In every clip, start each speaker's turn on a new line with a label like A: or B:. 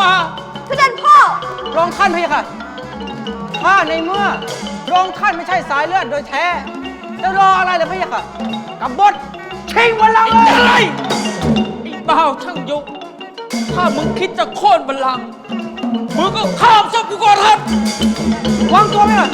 A: มา
B: เสด็จพ่อ
C: พระองค์ท่านพี่ค่ะ ถ้าในเมื่อพระองค์ท่านไม่ใช่สายเลือดโดยแท้ จะรออะไรล่ะพี่ค่ะ กับบทชิงบัลลังก์
A: ไอ้
C: เลย
A: ไอ้ไอ้บ่าวช่างยุก ถ้ามึงคิดจะโค่นบัลลังก์มึงก็ข้ามศพกูก่อนครับ
C: วางตัวไหมล่ะ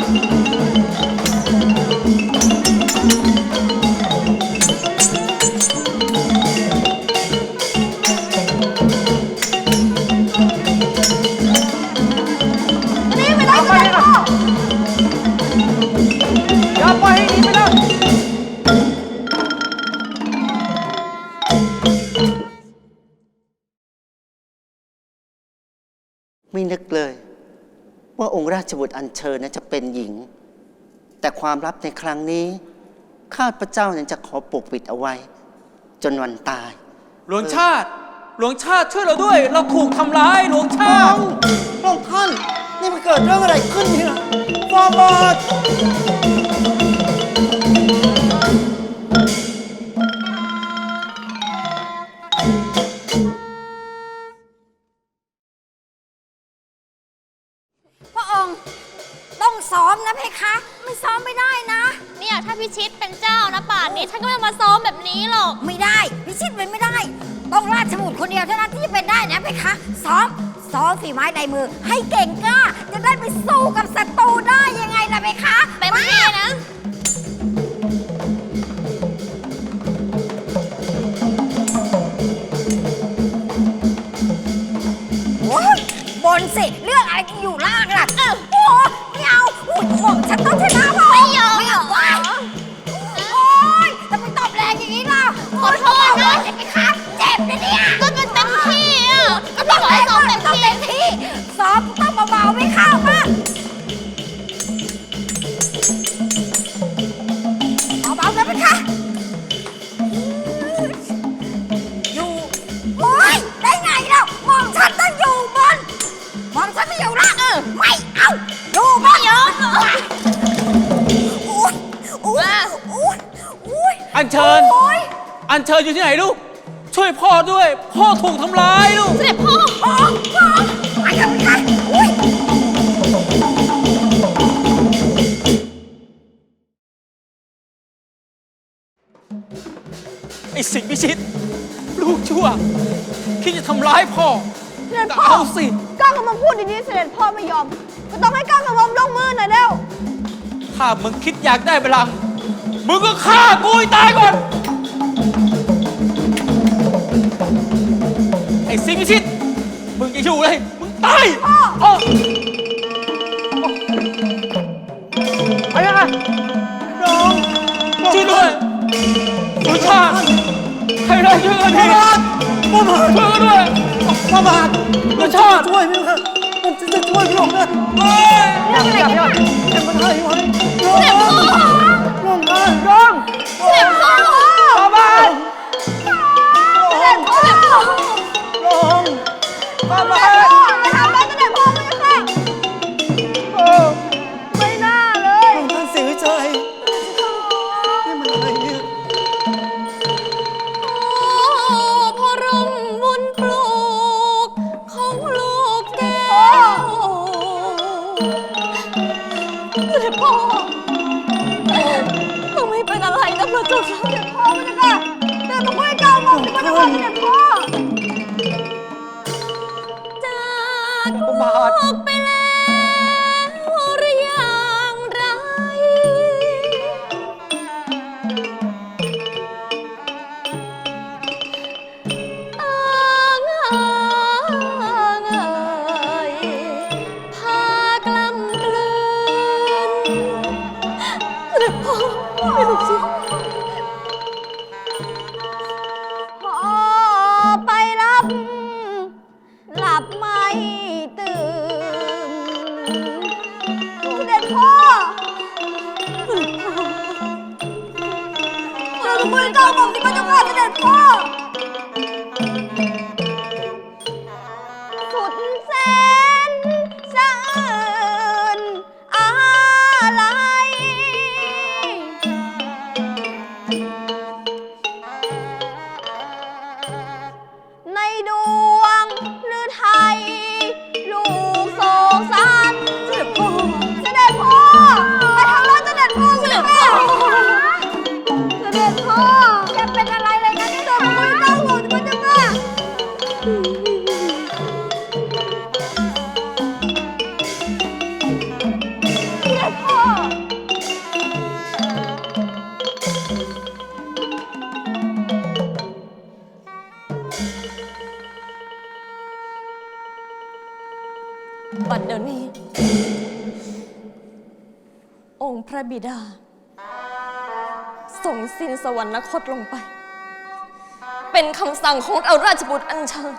B: ไม่
C: นึ
D: กเลย ว่าองค์ราชบุตรอัญเชิญนั้นจะเป็นหญิง แต่ความลับในครั้งนี้ ข้าพเจ้านั้นจะขอปกปิดเอาไว้ จนวันตาย
A: หลวงชาติ หลวงชาติช่วยเราด้วย เราถูกทำร้ายหลวงชาติ
D: พระองค์ท่าน นี่มันเกิดเรื่องอะไรขึ้นเนี่ยฟาบาด
B: นะเพคะ ไม่ซ้อมไม่ได้นะ
E: เนี่ยถ้าพิชิตเป็นเจ้านะป่านนี้ฉันก็ไม่มาซ้อมแบบนี้หรอก
B: ไม่ได้ พิชิตเป็นไม่ได้ ต้องราชบุตรคนเดียวเท่านั้นที่จะเป็นได้นะเพคะ ซ้อม ซ้อมฝีไม้ลายมือ ให้เก่งกล้า จะได้ไปสู้กับศัตรูได้ยังไงล่ะเพคะะก็พี่บอ
E: กให้ซ้อมเต็ม
B: ต้อง
E: ที่
B: เต็มที่ซ้อมต้องเบาๆไม่เข้ามาเบาๆนะเพคะอยู่โอ้ยได้ไงแล้วมองฉันต้องอยู่บนมองฉันไม่อยู่ละเออไม่เอาอยู่ไม่ยอมโอ้ยโอ้ยโอ้ยโอ้ย
A: อัญเชิญ
B: โอ้ย
A: อัญเชิญอยู่ที่ไหนลูก ช่วยพ่อด้วย พ่อถูกทำร้ายลูก
E: เสด็จพ่อ
B: โอ้ยโอ้ยไปกันไปกันโอ้ย
A: ไอ้สิงห์พิชิต ลูกชั่ว คิดจะทำร้ายพ่อ
F: เสด็จ
A: ก็
F: พ่อ
A: เอาสิ
F: ก้าวกระหม่อมพูดดีๆ เสด็จพ่อไม่ยอม ก็ต้องให้ก้าวกระหม่อมลงมือหน่อยเร็ว
A: ถ้ามึงคิดอยากได้บัลลังก์มึงก็ฆ่ากูให้ตายก่อน ไอ้สิงห์พิชิต มึงจะอยู่เลย มึงตายพ่อ
C: ไปยังไง
D: น้อง
A: ช่วยด้วยสุชาติใครได้ช่วยกันที
D: ฟาบาดฟาบาด
A: ช่วยกันด้วย
D: ฟาบาด
A: สุชาติ
D: ช่วยพี่ค่ะผมจะจะช่วยพี่หลงนะ
A: เฮ้ย
C: อย่าอย่าอย่า
D: เห็นมันให้ไหม
E: เสด็จพ่อ
D: น้องกัน
C: ร้อง
E: เสด็จพ่อ
C: ต่อมา
E: เสด็จพ่อ
D: น้อง
C: ต่
E: บัดเดี๋
F: ยวนี้ อ
E: ง
F: ค์พระ
C: บิดาส่งสิ้นสวรรคตลงไป เป็นคำสั่งของเราราชบุตรอัญเชิญ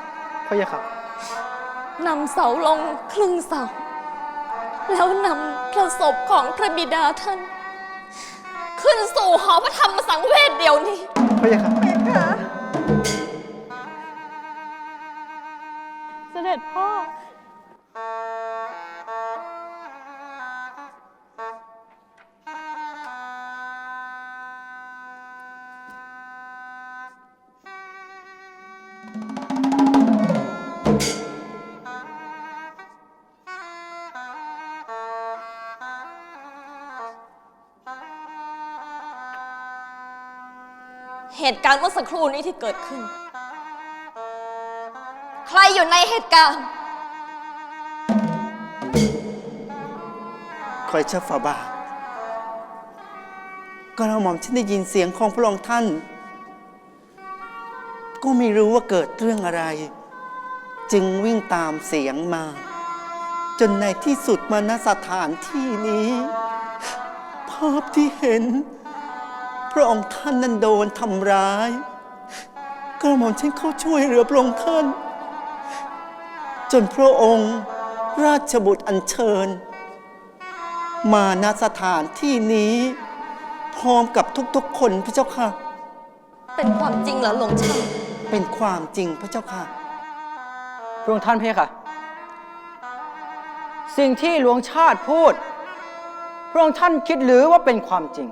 E: พระยะค่ะ
C: นำเสาลงครึ่งเสา แล้วนำพระศพของพระบิดาท่าน ขึ้นสู่หอพระธรรมสังเวชเดี๋ยวนี้
E: พระยะค่ะ
C: ตุการณ์เมื่อสักครู่นี้ที่เกิดขึ้น ใครอยู่ในเหตุการณ์
D: คอยเชื่อฝ่าบาทก็เราหม่อมฉันได้ยินเสียงของพระองค์ท่าน ก็ไม่รู้ว่าเกิดเรื่องอะไร จึงวิ่งตามเสียงมา จนในที่สุดมาณสถานที่นี้ ภาพที่เห็น พระองค์ท่านนั้นโดนทำร้าย กระหม่อมฉันเข้าช่วยเหลือพระองค์ท่าน จนพระองค์ราชบุตรอัญเชิญ มาณสถานที่นี้ พร้อมกับทุกๆ คนพระเจ้าค่ะ
C: เป็นความจริงเหรอหลวงชาย
D: เป็นความจริงพระเจ้าค่ะ
E: พระองค์ท่านพระยะค่ะสิ่งที่หลวงชาติพูด พระองค์ท่านคิดหรือว่าเป็นความจริง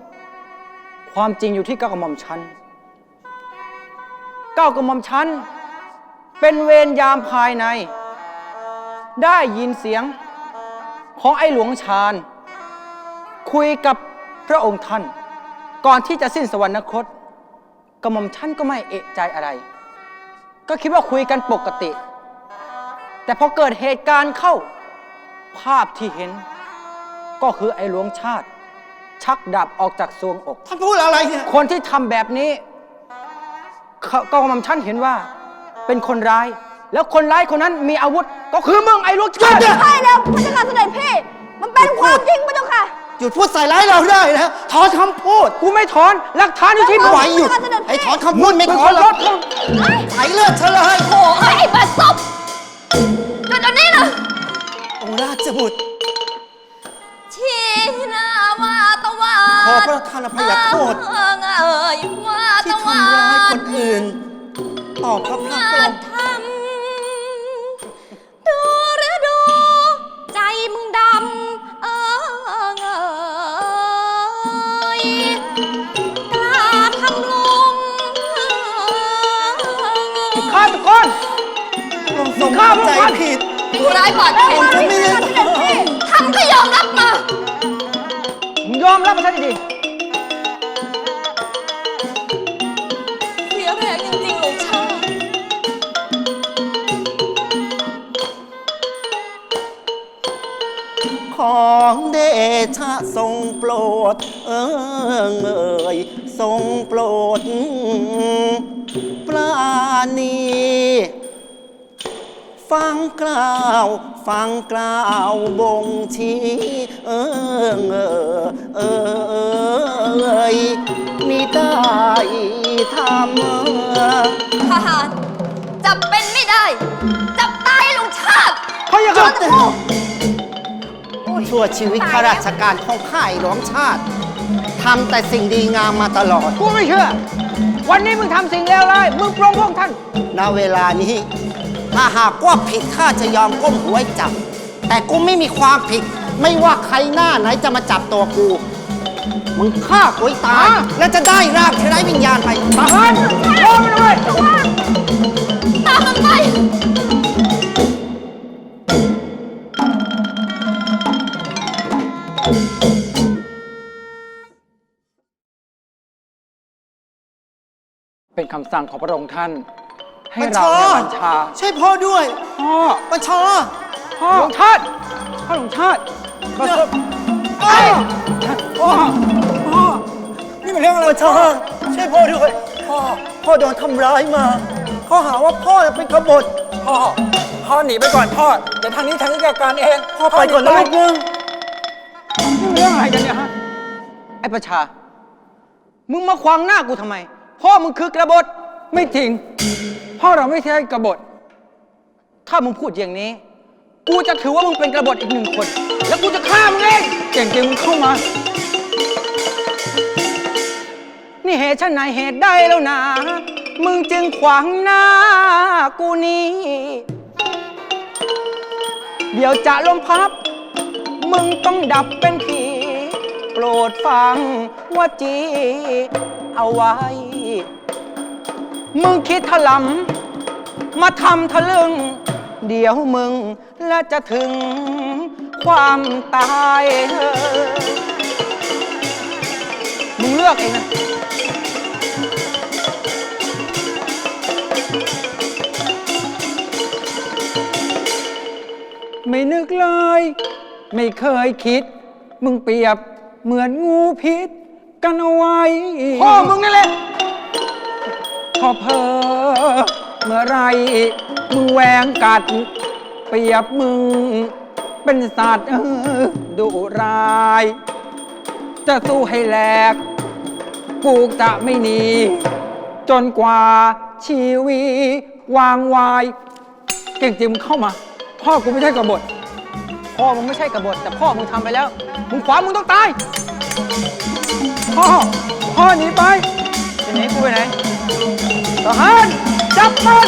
E: ความจริงอยู่ที่เก้ากระหม่อมชั้นเก้ากระหม่อมชั้นเป็นเวรยามภายใน ได้ยินเสียงของไอ้หลวงชาญ คุยกับพระองค์ท่าน ก่อนที่จะสิ้นสวรรคตกระหม่อมชั้นก็ไม่เอะใจอะไร ก็คิดว่าคุยกันปกติ แต่พอเกิดเหตุการณ์เข้าภาพที่เห็น ก็คือไอ้หลวงชาติ ชักดาบออกจากซวงอก
D: ท่านพูดอะไรเนี่ย
E: คนที่ทำแบบนี้เขาก็กำลังท่านเห็นว่า เป็นคนร้าย แล้วคนร้ายคนนั้นมีอาวุธ ก็คือมึงไอ้หลวงชาติ
G: ใช่แล้วพระเจ้าค่ะเสด็จพี่ มันเป็นความจริงพระเจ้าค่ะ
D: หยุดพูดใส่ร้ายเราได้แล้วถอนคำพูด
E: กูไม่ถอนหลักฐานอยู่ที่มึง
D: ไหวหยุด
G: เสด็จพี่
D: ไอ้ถอนคำพูดไม่
E: มึง
D: ถ
E: ข
D: อ
E: อน
D: หร
E: ร
D: อก
E: ถมึง
D: ใส่เลือดเฉลย
C: โอ้ยไอ้บัดซบหยุดเดี๋ยวนี้นะ
D: องค์ราชบุตร ขอพระท่านอภัยโทษ
C: เอ่ยเอ่ยว่า
D: ที่
C: ตะวา
D: ทำร้ายคนอื่น ต่อพระพักตร์พระองค์
C: ทำดูหรือดู ใจมึงดำเอ่ยกล้าทำลุง
E: ฆาตกร
D: พระองค์ทรง
E: ข้า
D: เข้า
E: พระ
D: ใจ
E: องค์
D: ผิด
C: ผู้ร้ายบาดแผล
D: องค์ฉันไม่ได้ทำ
C: ทำก็ยอมรับมา
E: มึงย อมรับมาซะดี
C: เสียแรงจริงๆหลวงชา
D: ของเดชะทรงโปรด เอิงเอ่ยทรงโปรด ปราณี ฟังกล่าว ฟังกล่าวบ่งชี้เอิงเออ เอ่ยมิได้ทำ
C: ทหารจับเป็นไม่ได้ จับตายหลวงชาติ
E: ๆเขาอย่าค่ะ
D: ชั่วชีวิตข้าราชการของข้าไอ้หลวงชาติทำแต่สิ่งดีงามมาตลอด
E: กูไม่เชื่อ วันนี้มึงทำสิ่งเลวร้าย มึงปรงพวกท่าน
D: ณเวลานี้ ถ้าหากว่าผิดข้าจะยอมก้มหัวให้จับ แต่กูไม่มีความผิด ไม่ว่าใครหน้าไหนจะมาจับตัวกู มึงฆ่ากูให้ตาย
E: อะ
D: และจะได้ร่างที่ไร้วิญญาณไป
E: ทหารรอมันด้วย
C: ตามมันไป
E: เป็นคำสั่งของพระองค์ท่าน ให้
D: บัญ
E: เรา
D: ชา
E: เนี่ยบัญชา
D: ช่วยพ่อด้วย
E: พ่อ
D: บัญชา
E: พ่อหลวงชาติพ่อหลวงชาติ มาสบ
D: พ่อ
E: พ่อพ่อ
D: นี่เป็นเรื่องอะไรบัญชาช่วยพ่อด้วยพ่อพ่อโดนทำร้ายมาเขาหาว่าพ่อเป็นกบฏ
H: พ่อพ่อหนีไปก่อนพ่อเดี๋ยวทางนี้ทางนี้จัดการเอง
D: พ่อไปก่อนนะลูกนึง
E: นี่เรื่องอะไรกันเนี่ยฮะไอ้ประชา มึงมาขวางหน้ากูทำไม พ่อมึงคือกระบฏ
H: ไม่จริง พ่อเราไม่ใช่กบฏ
E: ถ้ามึงพูดอย่างนี้ กูจะถือว่ามึงเป็นกระบฏอีกหนึ่งคน แล้วกูจะฆ่ามึงเอง
H: เก่งจริงมึงเข้ามา
E: นี่เหตุฉันไหนเหตุใดแล้วนะ มึงจึงขวางหน้ากูนี้ เดี๋ยวจะลมพับ มึงต้องดับเป็นผี โปรดฟังว่าจีเอาไว้ มึงคิดถลำมาทำทะลึง เดี๋ยวมึง และจะถึงความตายเออมึงเลือกเองนะ
H: ไม่นึกเลย ไม่เคยคิด มึงเปรียบเหมือนงูพิษ กันเอาไว้
E: พ่อมึงนั่นแหละ
H: พอเพอเมื่อไหรมึงแหวงกัด เปรียบมึง เป็นสัตว์เออดุร้าย จะสู้ให้แหลก กูจะไม่หนี จนกว่าชีวีวางวาย เก่งจริงมึงเข้ามา พ่อกูไม่ใช่กบฏ
E: พ่อมึงไม่ใช่กบฏ แต่พ่อมึงทำไปแล้ว มึงขวามึงต้องตาย
H: พ่อ พ่อหนีไป
E: จะหนีกูไปไหน
H: ทหารจับมัน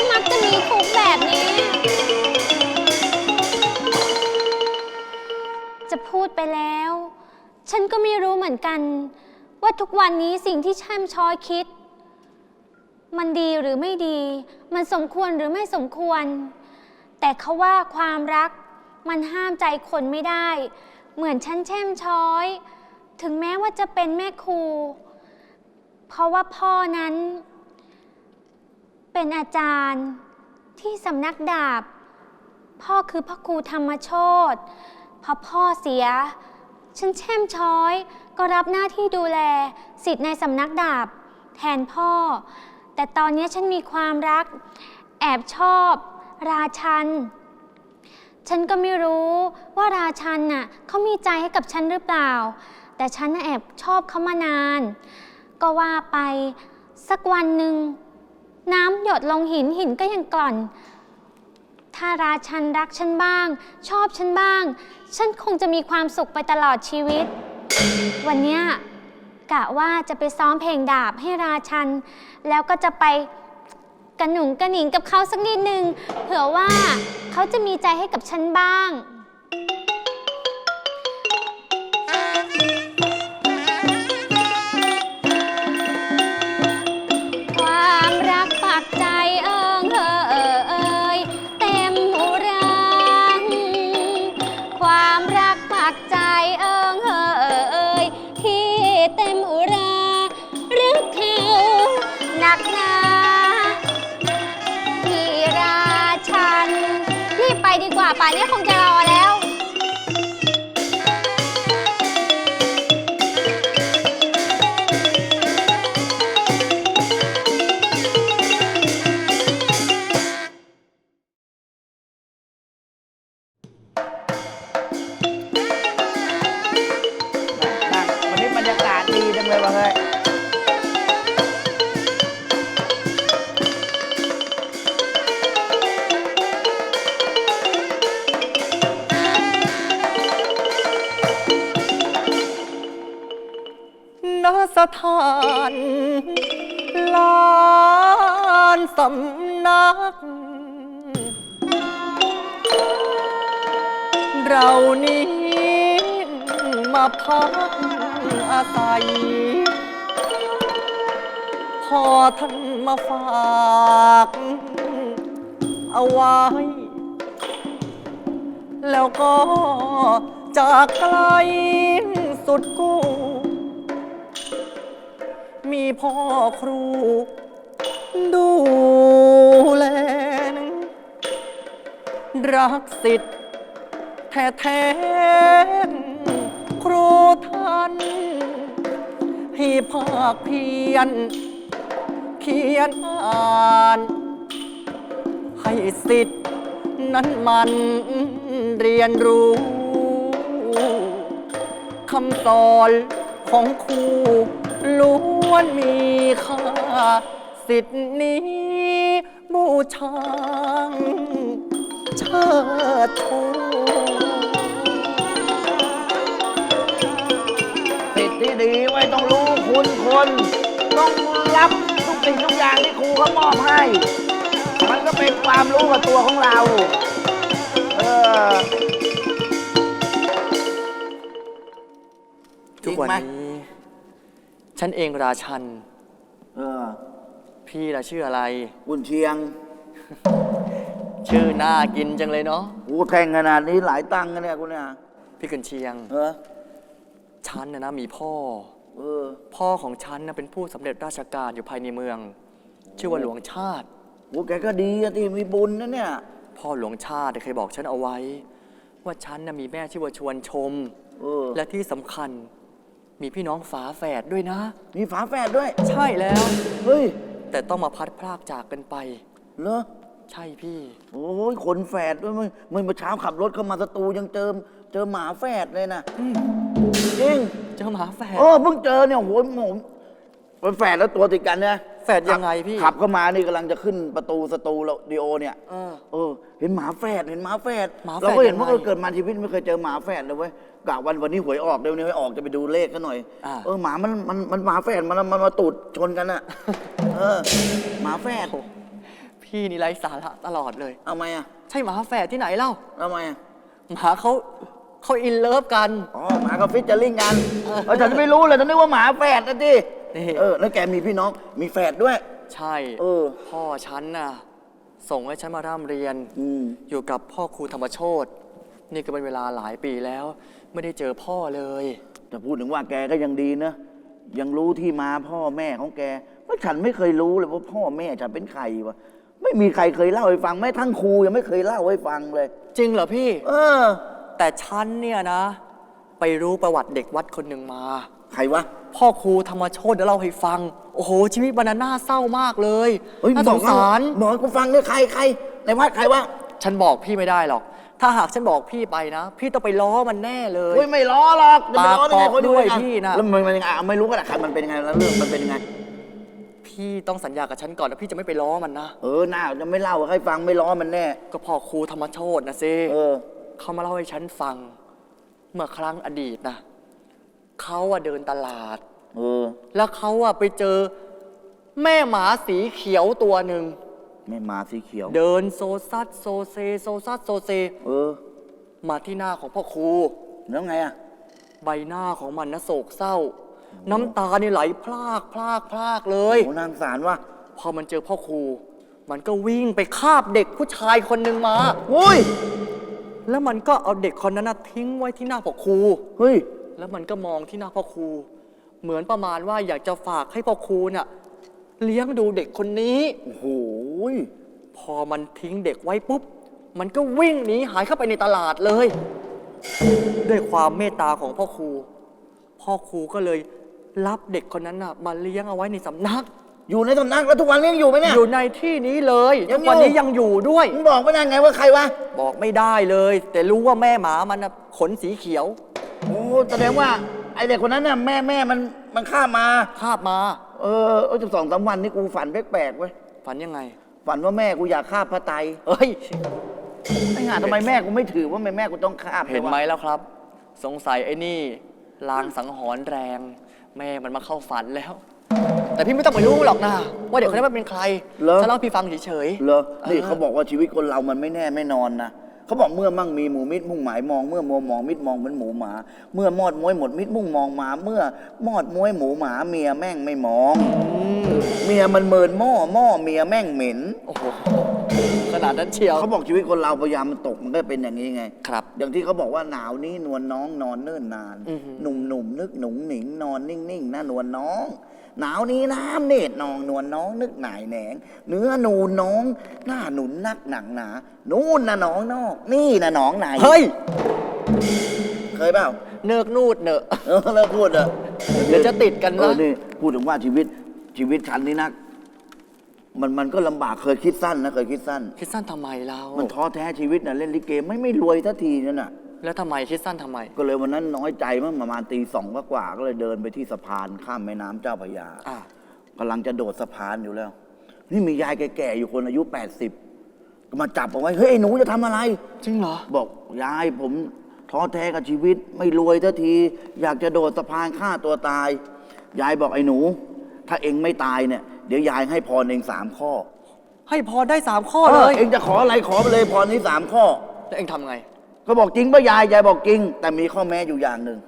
I: ก็มักจะมีทุกแบบนี้ จะพูดไปแล้ว ฉันก็ไม่รู้เหมือนกัน ว่าทุกวันนี้สิ่งที่แช่มช้อยคิด มันดีหรือไม่ดี มันสมควรหรือไม่สมควร แต่เขาว่าความรัก มันห้ามใจคนไม่ได้ เหมือนฉันแช่มช้อย ถึงแม้ว่าจะเป็นแม่ครู เพราะว่าพ่อนั้น เป็นอาจารย์ที่สำนักดาบ พ่อคือพระครูธรรมโชตพอพ่อเสีย ฉันแช่มช้อย ก็รับหน้าที่ดูแลสิทธิ์ในสำนักดาบ แทนพ่อ แต่ตอนนี้ฉันมีความรัก แอบชอบ ราชัน ฉันก็ไม่รู้ว่าราชันน่ะเขามีใจให้กับฉันหรือเปล่า แต่ฉันน่ะแอบชอบเขามานาน ก็ว่าไปสักวันหนึ่ง น้ำหยดลงหินหินก็ยังกร่อน ถ้าราชันรักฉันบ้าง ชอบฉันบ้าง ฉันคงจะมีความสุขไปตลอดชีวิต วันเนี้ยกะว่าจะไปซ้อมเพลงดาบให้ราชัน แล้วก็จะไปกระหนุงกระหนิงกับเขาสักนิดนึงเผื่อว่าเขาจะมีใจให้กับฉันบ้าง
J: 짝짝 สถานลานสำนัก เรานี้มาพักอาศัย พอท่านมาฝากเอาไว้ แล้วก็จากไกลสุดกู้ มีพ่อครู ดูแลรักสิทธิ์แท้ๆครูท่าน ให้ภาคเพียน เขียนอ่าน ให้สิทธิ์นั้นมันเรียนรู้คำสอนของครู ล้วนมีค่าสิทธินี้บูชาเชิดชู
K: สิทธิ์ที่ดีไว้ต้องรู้คุณคน ต้องรับทุกสิ่งทุกอย่างที่ครูเขามอบให้ มันก็เป็นความรู้กับตัวของเรา เออ
J: ทุกวัน
K: จริงไหม
J: นี้ ฉันเองราชัน
K: เออ
J: พี่ล่ะชื่ออะไร
K: บุญเชียง
J: ชื่อน่ากินจังเลยเนาะ
K: กูแทงขนาดนี้หลายตังค์กันเนี่ยกูเนี่ย
J: พี่กุนเชียง
K: เออ
J: ฉันนะนะมีพ่อ
K: เออ
J: พ่อของฉันนะเป็นผู้สำเร็จราชการอยู่ภายในเมือง ชื่อว่าหลวงชาติ
K: กูแกก็ดีอะที่มีบุญนะเนี่ย
J: พ่อหลวงชาติเคยบอกฉันเอาไว้ ว่าฉันนะมีแม่ชื่อว่าชวนชม
K: เออ
J: และที่สำคัญ มีพี่น้องฝาแฝดด้วยนะ
K: มีฝาแฝดด้วย
J: ใช่แล้ว
K: เฮ้ย
J: แต่ต้องมาพัดพรากจากกันไป
K: เหรอ
J: ใช่พี่
K: โอ้ยขนแฝดด้วยมึงมึงเมื่อเช้าขับรถเข้ามาสตูยังเจอเจอหมาแฝดเลยนะจริง
J: เจอหมาแฝด
K: โอ้เพิ่งเจอเนี่ยโหหมเป็นแฝดแล้วตัวติดกันเนี่ย
J: แฝดยังไงพี่
K: ขับเข้ามานี่กำลังจะขึ้นประตูสตูแล้วดีโอเนี่ย
J: เออ
K: เออ เห็นหมาแฝดเห็นหมาแฝด
J: หมาแฝด
K: เราก็เห็นว่า
J: ยังไง
K: เออเกิดมาชีวิตไม่เคยเจอหมาแฝดเลยเว้ยกะวันวันนี้หวยออกเดี๋ยวนี้หวยออกจะไปดูเลขกันหน่อย
J: อ่า
K: เออหมามันมันมันหมาแฝดมันมันมาตูดชนกันอะเออหมาแฝด
J: พี่นี่ไร้สาระตลอดเลย
K: เอาไหมอะ
J: ใช่หมาแฝดที่ไหนเล่า
K: เอาไหมอะ
J: หมาเขาเขาอินเลิฟกัน
K: อ๋อหมากับฟิชเจอริ่งกันเออฉันไม่รู้เลยฉันนึกว่าหมาแฝดนะดิ
J: นี่
K: เออ แล้วแกมีพี่น้องมีแฝดด้วย
J: ใช่
K: เออ
J: พ่อฉันน่ะ ส่งให้ฉันมาร่ำเรียน
K: อืม
J: อยู่กับพ่อครูธรรมโชตนี่ก็เป็นเวลาหลายปีแล้ว ไม่ได้เจอพ่อเลย
K: แต่พูดถึงว่าแกก็ยังดีนะ ยังรู้ที่มาพ่อแม่ของแกว่าฉันไม่เคยรู้เลยว่าพ่อแม่ฉันเป็นใครวะ ไม่มีใครเคยเล่าให้ฟังแม้ทั้งครูยังไม่เคยเล่าให้ฟังเลย
J: จริงเหรอพี่
K: เออ
J: แต่ฉันเนี่ยนะ ไปรู้ประวัติเด็กวัดคนหนึ่งมา
K: ใครวะ
J: พ่อครูธรรมโชตเล่าให้ฟัง โอ้โห ชีวิตบรรณาน่าเศร้ามากเลย
K: เฮ้ย
J: น่าสงสาร
K: บอกให้กูฟังด้วยใครใครในวัดใครวะ
J: ฉันบอกพี่ไม่ได้หรอก ถ้าหากฉันบอกพี่ไปนะ พี่ต้องไปล้อมันแน่เลย
K: เฮ้ยไม่ล้อหรอกจะไปล้อได้ไง
J: ปากบอก
K: คน
J: ด้วย
K: กั
J: พี่น่ะ
K: แล้วมันเป็นยังไงอะไม่รู้ก็ได้ใครมันเป็นยังไงแล้วเรื่องมันเป็นยังไง
J: พี่ต้องสัญญากับฉันก่อนนะพี่จะไม่ไปล้อมันนะ
K: เออหน้าจะไม่เล่าให้ฟังไม่ล้อมันแน่
J: ก็พ่อครูธรรมโชตนะสิ
K: เออ
J: เขามาเล่าให้ฉันฟัง เมื่อครั้งอดีตนะ เขาอะเดินตลาด
K: เออ
J: แล้วเขาอะไปเจอแม่หมาสีเขียวตัวหนึ่ง
K: แม่หมาสีเขียว
J: เดินโซซัดโซเซโซซัดโซเซ
K: เออ
J: มาที่หน้าของพ่อครู
K: แล้วไงอะ
J: ใบหน้าของมันนะโศกเศร้า น้ำตานี่ไหลพลากพลากพลากเลย
K: โอ้นางสารวะ
J: พอมันเจอพ่อครู มันก็วิ่งไปคาบเด็กผู้ชายคนหนึ่งมา
K: อุ้ย
J: แล้วมันก็เอาเด็กคนนั้นนะทิ้งไว้ที่หน้าพ่อครู
K: เฮ้ย
J: แล้วมันก็มองที่หน้าพ่อครู เหมือนประมาณว่าอยากจะฝากให้พ่อครูน่ะเลี้ยงดูเด็กคนนี้
K: โอ้โห
J: พอมันทิ้งเด็กไว้ปุ๊บ มันก็วิ่งหนีหายเข้าไปในตลาดเลย ด้วยความเมตตาของพ่อครู พ่อครูก็เลยรับเด็กคนนั้นน่ะมาเลี้ยงเอาไว้ในสำนัก
K: อยู่ในสำนักแล้วทุกวันนี้ยังอยู่ไหมเนี่ย
J: อยู่ในที่นี้เลย
K: ยั
J: ทุ
K: ง
J: ก
K: อยู่
J: วันนี้ยังอยู่ด้วย
K: มึงบอกไม่ได้ไงว่าใครวะ
J: บอกไม่ได้เลย แต่รู้ว่าแม่หมามันน่ะขนสีเขียว
K: โอ้แสดงว่าไอเด็กคนนั้นน่ะแม่แม่มันมันข้ามมา
J: คาบมา
K: เออเออจะสองสามวันนี่กูฝันแปลกๆเว้ย
J: ฝันยังไง
K: ฝันว่าแม่กูอยากฆ่าพระไตร
J: เอ้ย
K: ไอ้ห่าทำไมแม่กูไม่ถือว่าแม่แม่กูต้องฆ่า
J: เห็นไหม
K: วะ
J: แล้วครับ สงสัยไอ้นี่ลางสังหรณ์แรง แม่มันมาเข้าฝันแล้ว แต่พี่ไม่ต้องไปรู้หรอกนะว่าเด็กคนนั้นมันเป็นใคร
K: เหรอ
J: จะเล่าให้พี่ฟังเฉย
K: เหรอนี่
J: เออ
K: เขาบอกว่าชีวิตคนเรามันไม่แน่ไม่นอนนะ เขาบอกเมื่อมั่งมีหมูมิดมุ่งหมายมอง เมื่อมัวมองมิดมองเหมือนหมูหมา เมื่อมอดม้วยหมดมิดมุ่งมองหมา เมื่อมอดม้วยหมูหมา เมียแม่งไม่มอง เมียมันเมินหม้อหม้อเมียแม่งเหม็น
J: ๆโอ้โหขนาดนั้นเชียว
K: เขาบอกชีวิตคนเราพยายามมันตกมันก็เป็นอย่างนี้ไง
J: ครับ
K: อย่างที่เขาบอกว่าหนาวนี้นวลน้องนอนเนิ่นนาน
J: อือหือ
K: หนุ่มหนุ่มนึกหนุ่งหนิงนอนนิ่งนิ่งๆนะนวลน้องหนาวนี้น้ำเนตรนองนวลน้องนึกหน่ายแหนง เนื้อนูนน้องหน้าหนุนนักหนังหนา นู่นนะน้องนอก นี่นะน้องไหน
J: เฮ้ย
K: เคยเปล่า
J: เนิกนูดเนอะ
K: เออเลิกพูดเถอะ
J: เดี๋ยวจะติดกัน
K: เอ
J: นะ
K: อนี่พูดถึงว่าชีวิตชีวิตฉันนี่นะมันมันก็ลำบากเคยคิดสั้นนะเคยคิดสั้น
J: คิดสั้นทำไมเรา
K: มันท้อแท้ชีวิตนะเล่นลิเกไม่ไม่รวยสักทีนั่นน่ะ
J: แล้วทำไมคิดสั้นทำไม
K: ก็เลยวันนั้นน้อยใจมั้งประมาณตีสองกว่าๆก็เลยเดินไปที่สะพานข้ามแม่น้ำเจ้าพระยา
J: อ่า
K: กำลังจะโดดสะพานอยู่แล้ว นี่มียายแก่ๆอยู่คนอายุ 80 ก็มาจับเอาไว้ เฮ้ยไอ้หนูจะทำอะไร
J: จริงเหรอ
K: บอกยายผมท้อแท้กับชีวิตไม่รวยสักที อยากจะโดดสะพานฆ่าตัวตาย ยายบอกไอ้หนู ถ้าเองไม่ตายเนี่ย เดี๋ยวยายให้พรเองสามข้อ
J: ให้พอได้สามข้อ
K: เอ
J: เล
K: อยเองจะขออะไรขอไปเลยพรนี้สามข้อ
J: แล้วเองทำไง
K: ก็บอกจริงป่ะยายยายบอกจริง แต่มีข้อแม้อยู่อย่างหนึ่ง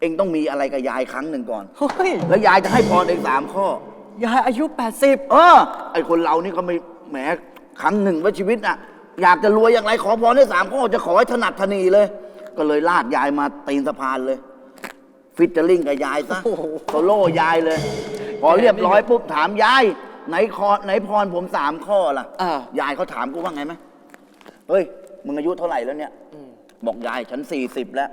K: เองต้องมีอะไรกับยายครั้งหนึ่งก่อน
J: เฮ้ย
K: แล้วยายจะให้พรเองสามข้อ
J: ยายอายุ 80
K: เออ ไอคนเรานี่ก็ไม่แหมครั้งหนึ่งว่าชีวิตน่ะ อยากจะรวยอย่างไรขอพรได้สามข้อจะขอให้ถนัดทนีเลย ก็เลยลากยายมาตีนสะพานเลย ฟิตเจอริงกับยายซะ
J: โอ้โห
K: โซโล่ยายเลย พอเรียบร้อยปุ๊บถามยายไหนคอไหนพรผมสามข้อล่ะ
J: อ่ายา
K: ยเขาถามกูว่าไงไหมเฮ้ย มึงอายุเท่าไหร่แล้วเนี่ย บอกยายฉันสี่สิบแล้ว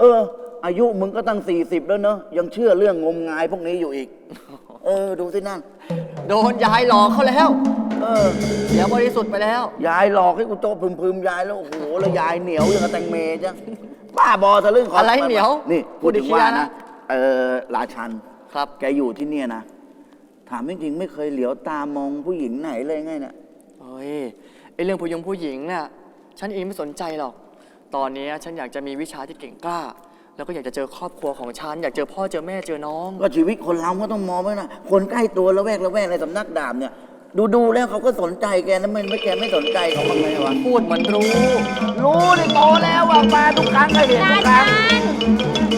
K: เออ อายุมึงก็ตั้งสี่สิบแล้วเนอะยังเชื่อเรื่องงมงายพวกนี้อยู่อีก เออ ดูสินั่น
J: โดนยายหลอกเขาแล้ว
K: เออ
J: เสียบริสุทธิ์ไปแล้ว
K: ยายหลอกให้กูโตพึมพึมๆยายแล้วโอ้โหแล้วยายเหนียวอย่างกับแตงเมจ้ะบ้าบอทะลึ่งข
J: อะไรเหนียว
K: นี่พูดถึงว่า
J: พูดอีกที
K: นะ
J: นะ
K: เออราชัน
J: ครับ
K: แกอยู่ที่เนี่ยนะถามจริงๆไม่เคยเหลียวตามองผู้หญิงไหนเลยไงเนี่ย
J: เฮ้ยไอเรื่องผู้ยงผู้หญิงน่ะ ฉันเองไม่สนใจหรอก ตอนนี้ฉันอยากจะมีวิชาที่เก่งกล้า แล้วก็อยากจะเจอครอบครัวของฉัน อยากเจอพ่อเจอแม่เจอน้อง
K: ก็ชีวิตคนเราก็ต้องมองไว้นะคนใกล้ตัวละแวกละแวกในสำนักดาบเนี่ย ดูดูๆแล้วเขาก็สนใจแกนะมันไม่แกไม่สนใจเขาบ้างไหมวะ
J: พูดเหมือนรู้
K: รู้ดิโตแล้วว่ามาทุกครั้งก็เห็นทุกครั้ง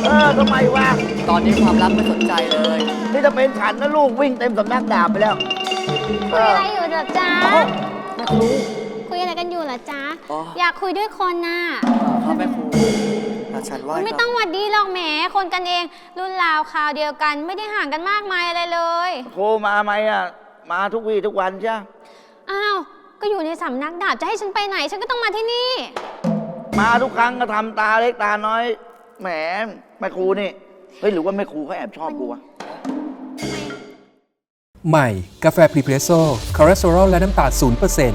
K: เออทำไมวะ
J: ตอนนี้ความรักไม่สนใจเลย
K: นี่จะเป็นฉันนะลูกวิ่งเต็มสำนักดาบไปแล้ว
I: คุยอะไรอยู่เหรอจ๊ะ
J: แม่รู
I: คุยอะไรกันอยู่เหรอจ๊ะ
J: อ๋อ
I: อยากคุยด้วยคนน่ะ
J: ครับแม่ครูอาฉันว่า
I: ไม่ต้องหวัดดีหรอกแหมคนกันเอง รุ่นราวคราวเดียวกัน ไม่ได้ห่างกันมากมายอะไรเลย
K: โทรมาไหมอะ มาทุกวี่ทุกวันใช่
I: อ้าวก็อยู่ในสำนักดาบจะให้ฉันไปไหน ฉันก็ต้องมาที่นี่
K: มาทุกครั้งก็ทำตาเล็กตาน้อย แหมแม่ครูนี่เฮ้ยหรือว่าแม่ครูเขาแอบชอบกูวะ
L: ใหม่ กาแฟพรีเพรสโซ่คอเลสเตอรอลและน้ำตาล0%น